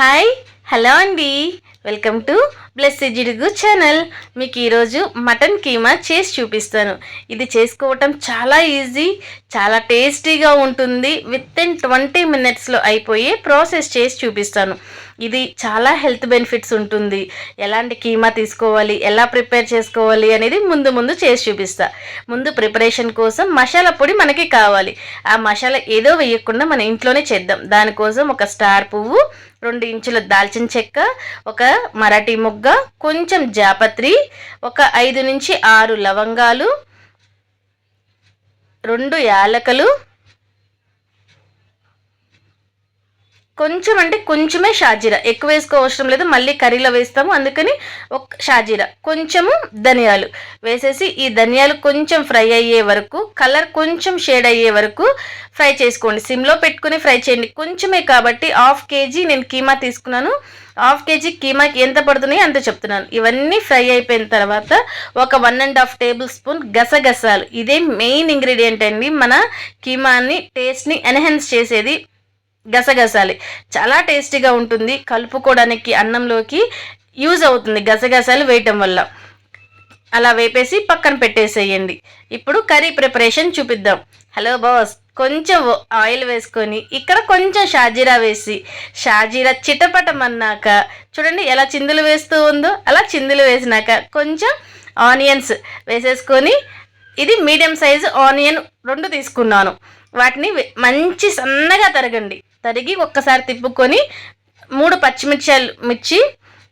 Hi. Hello అండి. Welcome to bless జిడుగు channel. మీకు ఈరోజు మటన్ కీమా చేసి చూపిస్తాను. ఇది చేసుకోవటం చాలా ఈజీ చాలా టేస్టీగా ఉంటుంది. విత్ ఇన్ ట్వంటీ మినిట్స్లో అయిపోయే ప్రాసెస్ చేసి చూపిస్తాను. ఇది చాలా హెల్త్ బెనిఫిట్స్ ఉంటుంది. ఎలాంటి కీమా తీసుకోవాలి ఎలా ప్రిపేర్ చేసుకోవాలి అనేది ముందు ముందు చేసి చూపిస్తా. ముందు ప్రిపరేషన్ కోసం మసాలా పొడి మనకి కావాలి. ఆ మసాలా ఏదో వేయకుండా మన ఇంట్లోనే చేద్దాం. దానికోసం ఒక స్టార్ పువ్వు రెండు ఇంచుల దాల్చిన చెక్క ఒక మరాఠీ మొగ్గ కొంచెం జాపత్రి ఒక ఐదు నుంచి ఆరు లవంగాలు రెండు యాలకలు కొంచెం అంటే కొంచెమే షాజీరా. ఎక్కువ వేసుకోవసరం లేదు. మళ్ళీ కర్రీలో వేస్తాము. అందుకని ఒక షాజీరా. కొంచెము ధనియాలు వేసేసి ఈ ధనియాలు కొంచెం ఫ్రై అయ్యే వరకు కలర్ కొంచెం షేడ్ అయ్యే వరకు ఫ్రై చేసుకోండి. సిమ్లో పెట్టుకుని ఫ్రై చేయండి. కొంచెమే కాబట్టి హాఫ్ కేజీ నేను కీమా తీసుకున్నాను. హాఫ్ కేజీ కీమాకి ఎంత పడుతున్నాయి అంత చెప్తున్నాను. ఇవన్నీ ఫ్రై అయిపోయిన తర్వాత ఒక one and half tablespoon గసగసాలు. ఇదే మెయిన్ ఇంగ్రీడియంట్ అండి. మన కీమాని టేస్ట్ని ఎన్హాన్స్ చేసేది. గసగసాలి. చాలా టేస్టీగా ఉంటుంది. కలుపుకోవడానికి అన్నంలోకి యూజ్ అవుతుంది గసగసాలు వేయటం వల్ల. అలా వేపేసి పక్కన పెట్టేసేయండి. ఇప్పుడు కర్రీ ప్రిపరేషన్ చూపిద్దాం. హలో బాస్ కొంచెం ఆయిల్ వేసుకొని ఇక్కడ కొంచెం షాజీరా వేసి షాజీరా చిటపటమన్నాక చూడండి ఎలా చిందులు వేస్తూ ఉందో అలా చిందులు వేసినాక కొంచెం ఆనియన్స్ వేసేసుకొని ఇది మీడియం సైజు ఆనియన్ రెండు తీసుకున్నాను. వాటిని మంచి సన్నగా తరగండి. తరిగి ఒక్కసారి తిప్పుకొని మూడు పచ్చిమిర్చాలు మిర్చి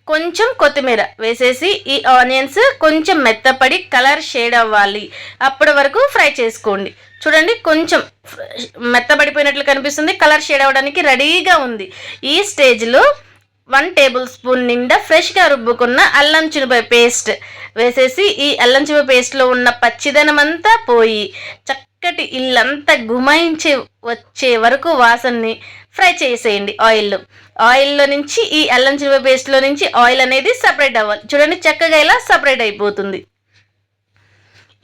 కొంచెం కొత్తిమీర వేసేసి ఈ ఆనియన్స్ కొంచెం మెత్తపడి కలర్ షేడ్ అవ్వాలి. అప్పటి వరకు ఫ్రై చేసుకోండి. చూడండి కొంచెం మెత్తబడిపోయినట్లు కనిపిస్తుంది. కలర్ షేడ్ అవ్వడానికి రెడీగా ఉంది. ఈ స్టేజ్లో వన్ టేబుల్ స్పూన్ నిండా ఫ్రెష్గా రుబ్బుకున్న అల్లం చినుపై పేస్ట్ వేసేసి ఈ అల్లం చినుప పేస్ట్లో ఉన్న పచ్చిదనం అంతా పోయి చక్కటి ఇల్లంతా గుమాయించే వచ్చే వరకు వాసనని ఫ్రై చేసేయండి ఆయిల్లో. ఆయిల్లో నుంచి ఈ అల్లం చిలువ పేస్ట్లో నుంచి ఆయిల్ అనేది సపరేట్ అవ్వాలి. చూడండి చక్కగా ఇలా సపరేట్ అయిపోతుంది.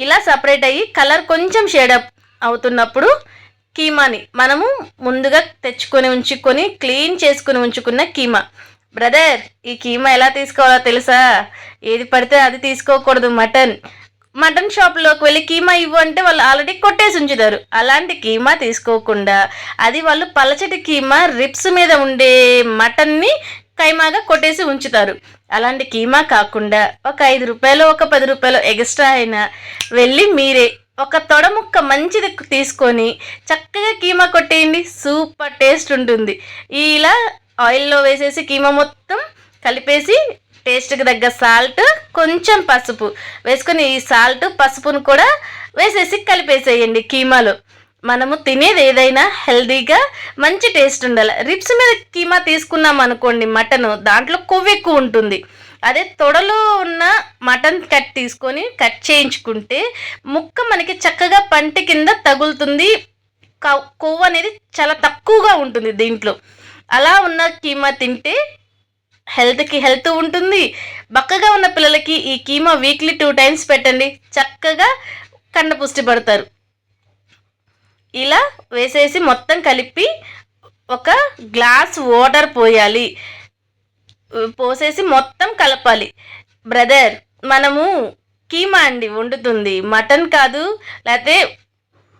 ఇలా సపరేట్ అయ్యి కలర్ కొంచెం షేడ్ అప్ అవుతున్నప్పుడు కీమాని మనము ముందుగా తెచ్చుకొని ఉంచుకొని క్లీన్ చేసుకుని ఉంచుకున్న కీమా. బ్రదర్ ఈ కీమా ఎలా తీసుకోవాలో తెలుసా? ఏది పడితే అది తీసుకోకూడదు మటన్. మటన్ షాప్లోకి వెళ్ళి కీమా ఇవ్వు అంటే వాళ్ళు ఆల్రెడీ కొట్టేసి ఉంచుతారు. అలాంటి కీమా తీసుకోకుండా అది వాళ్ళు పలచటి కీమా రిప్స్ మీద ఉండే మటన్ని కైమాగా కొట్టేసి ఉంచుతారు. అలాంటి కీమా కాకుండా ఒక ఐదు రూపాయలు ఒక పది రూపాయలు ఎక్స్ట్రా అయినా వెళ్ళి మీరే ఒక తొడ ముక్క మంచిది తీసుకొని చక్కగా కీమా కొట్టేయండి. సూపర్ టేస్ట్ ఉంటుంది. ఇలా ఆయిల్లో వేసేసి కీమా మొత్తం కలిపేసి టేస్ట్కి తగ్గ సాల్ట్ కొంచెం పసుపు. వేసుకొని ఈ సాల్ట్ పసుపును కూడా వేసేసి కలిపేసేయండి కీమాలో. మనము తినేది ఏదైనా హెల్దీగా మంచి టేస్ట్ ఉండాలి. రిప్స్ మీద కీమా తీసుకున్నాం అనుకోండి మటన్ దాంట్లో కొవ్వు ఎక్కువ ఉంటుంది. అదే తొడలో ఉన్న మటన్ కట్ తీసుకొని కట్ చేయించుకుంటే ముక్క మనకి చక్కగా పంటి కింద తగులుతుంది. కొవ్వు అనేది చాలా తక్కువగా ఉంటుంది దీంట్లో. అలా ఉన్న కీమా తింటే హెల్త్కి హెల్త్ ఉంటుంది. బక్కగా ఉన్న పిల్లలకి ఈ కీమా వీక్లీ టూ టైమ్స్ పెట్టండి. చక్కగా కండపుష్టి పడతారు. ఇలా వేసేసి మొత్తం కలిపి ఒక గ్లాస్ వాటర్ పోయాలి. పోసేసి మొత్తం కలపాలి. బ్రదర్ మనము కీమా అండి వండుతుంది. మటన్ కాదు లేకపోతే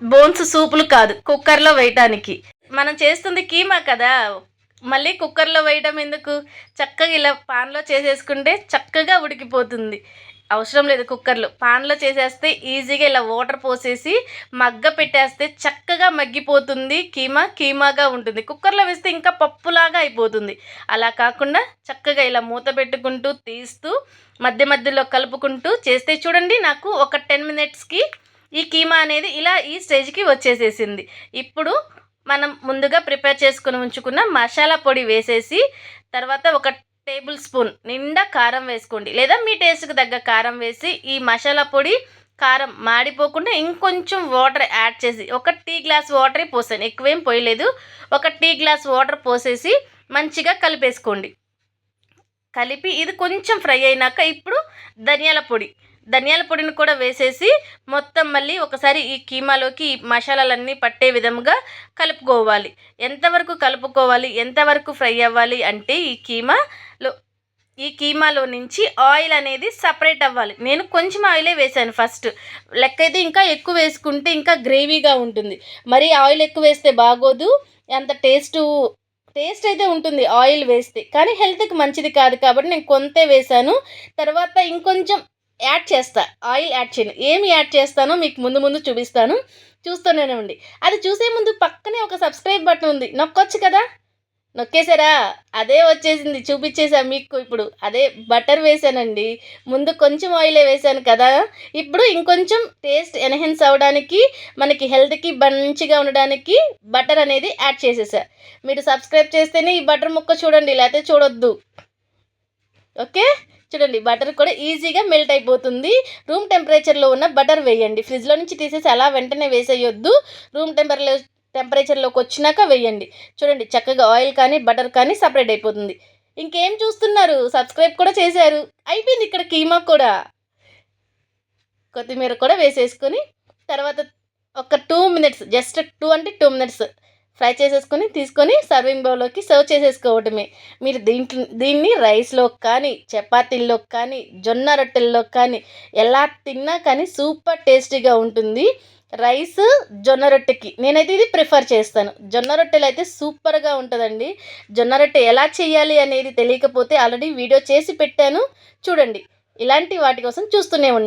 బోన్స్ సూపులు కాదు కుక్కర్లో వేయటానికి. మనం చేస్తుంది కీమా కదా. మళ్ళీ కుక్కర్లో వేయడం ఎందుకు? చక్కగా ఇలా పాన్లో చేసేసుకుంటే చక్కగా ఉడికిపోతుంది. అవసరం లేదు కుక్కర్లో. పాన్లో చేసేస్తే ఈజీగా ఇలా వాటర్ పోసేసి మగ్గ పెట్టేస్తే చక్కగా మగ్గిపోతుంది. కీమా కీమాగా ఉంటుంది. కుక్కర్లో వేస్తే ఇంకా పప్పులాగా అయిపోతుంది. అలా కాకుండా చక్కగా ఇలా మూత పెట్టుకుంటూ తీస్తూ మధ్య మధ్యలో కలుపుకుంటూ చేస్తే చూడండి నాకు ఒక టెన్ మినిట్స్కి ఈ కీమా అనేది ఇలా ఈ స్టేజ్కి వచ్చేసేసింది. ఇప్పుడు మనం ముందుగా ప్రిపేర్ చేసుకుని ఉంచుకున్న మసాలా పొడి వేసేసి తర్వాత ఒక టేబుల్ స్పూన్ నిండా కారం వేసుకోండి. లేదా మీ టేస్ట్కి తగ్గ కారం వేసి ఈ మసాలా పొడి కారం మాడిపోకుండా ఇంకొంచెం వాటర్ యాడ్ చేసి ఒక టీ గ్లాస్ వాటరే పోసాను ఎక్కువేం పోయలేదు. ఒక టీ గ్లాస్ వాటర్ పోసేసి మంచిగా కలిపేసుకోండి. కలిపి ఇది కొంచెం ఫ్రై అయినాక ఇప్పుడు ధనియాల పొడి. ధనియాల పొడిని కూడా వేసేసి మొత్తం మళ్ళీ ఒకసారి ఈ కీమాలోకి ఈ మసాలాలన్నీ పట్టే విధంగా కలుపుకోవాలి. ఎంతవరకు కలుపుకోవాలి? ఎంతవరకు ఫ్రై అవ్వాలి? అంటే ఈ కీమాలో ఈ కీమాలో నుంచి ఆయిల్ అనేది సపరేట్ అవ్వాలి. నేను కొంచెం ఆయిలే వేసాను ఫస్ట్. లెక్క అయితే ఇంకా ఎక్కువ వేసుకుంటే ఇంకా గ్రేవీగా ఉంటుంది. మరి ఆయిల్ ఎక్కువ వేస్తే బాగోదు. అంత టేస్ట్ టేస్ట్ అయితే ఉంటుంది ఆయిల్ వేస్తే. కానీ హెల్త్కి మంచిది కాదు కాబట్టి నేను కొంతే వేసాను తర్వాత ఇంకొంచెం యాడ్ చేస్తా. ఆయిల్ యాడ్ చేయను. ఏమి యాడ్ చేస్తానో మీకు ముందు ముందు చూపిస్తాను. చూస్తూనే ఉండి. అది చూసే ముందు పక్కనే ఒక సబ్స్క్రైబ్ బటన్ ఉంది. నొక్కొచ్చు కదా? నొక్కేసారా అదే వచ్చేసింది. చూపించేసా మీకు ఇప్పుడు. అదే బటర్ వేసానండి ముందు కొంచెం ఆయిలే వేసాను కదా? ఇప్పుడు ఇంకొంచెం టేస్ట్ ఎన్హెన్స్ అవ్వడానికి మనకి హెల్త్కి మంచిగా ఉండడానికి బటర్ అనేది యాడ్ చేసేసా మీరు సబ్స్క్రైబ్ చేస్తేనే ఈ బటర్ ముక్క చూడండి. లేకపోతే చూడొద్దు. ఓకే? చూడండి బటర్ కూడా ఈజీగా మెల్ట్ అయిపోతుంది. రూమ్ టెంపరేచర్లో ఉన్న బటర్ వేయండి. ఫ్రిడ్జ్లో నుంచి తీసేసి అలా వెంటనే వేసేయొద్దు. రూమ్ టెంపర్లో టెంపరేచర్లోకి వచ్చినాక వేయండి. చూడండి చక్కగా ఆయిల్ కానీ బటర్ కానీ సపరేట్ అయిపోతుంది. ఇంకేం చూస్తున్నారు? సబ్స్క్రైబ్ కూడా చేశారు. అయిపోయింది ఇక్కడ కీమా కూడా. కొత్తిమీర కూడా వేసేసుకొని తర్వాత ఒక టూ మినిట్స్ జస్ట్ టూ అంటే టూ మినిట్స్ ఫ్రై చేసేసుకొని తీసుకొని సర్వింగ్ బౌల్లోకి సర్వ్ చేసేసుకోవటమే. మీరు దీంట్లో దీన్ని రైస్లో కానీ చపాతీల్లో కానీ జొన్న రొట్టెల్లో కానీ ఎలా తిన్నా కానీ సూపర్ టేస్టీగా ఉంటుంది. రైస్ జొన్న రొట్టెకి. నేనైతే ఇది ప్రిఫర్ చేస్తాను. జొన్న రొట్టెలు అయితే సూపర్గా ఉంటుందండి. జొన్న రొట్టె ఎలా చేయాలి అనేది తెలియకపోతే ఆల్రెడీ వీడియో చేసి పెట్టాను. చూడండి. ఇలాంటి వాటి కోసం చూస్తూనే ఉన్నాను.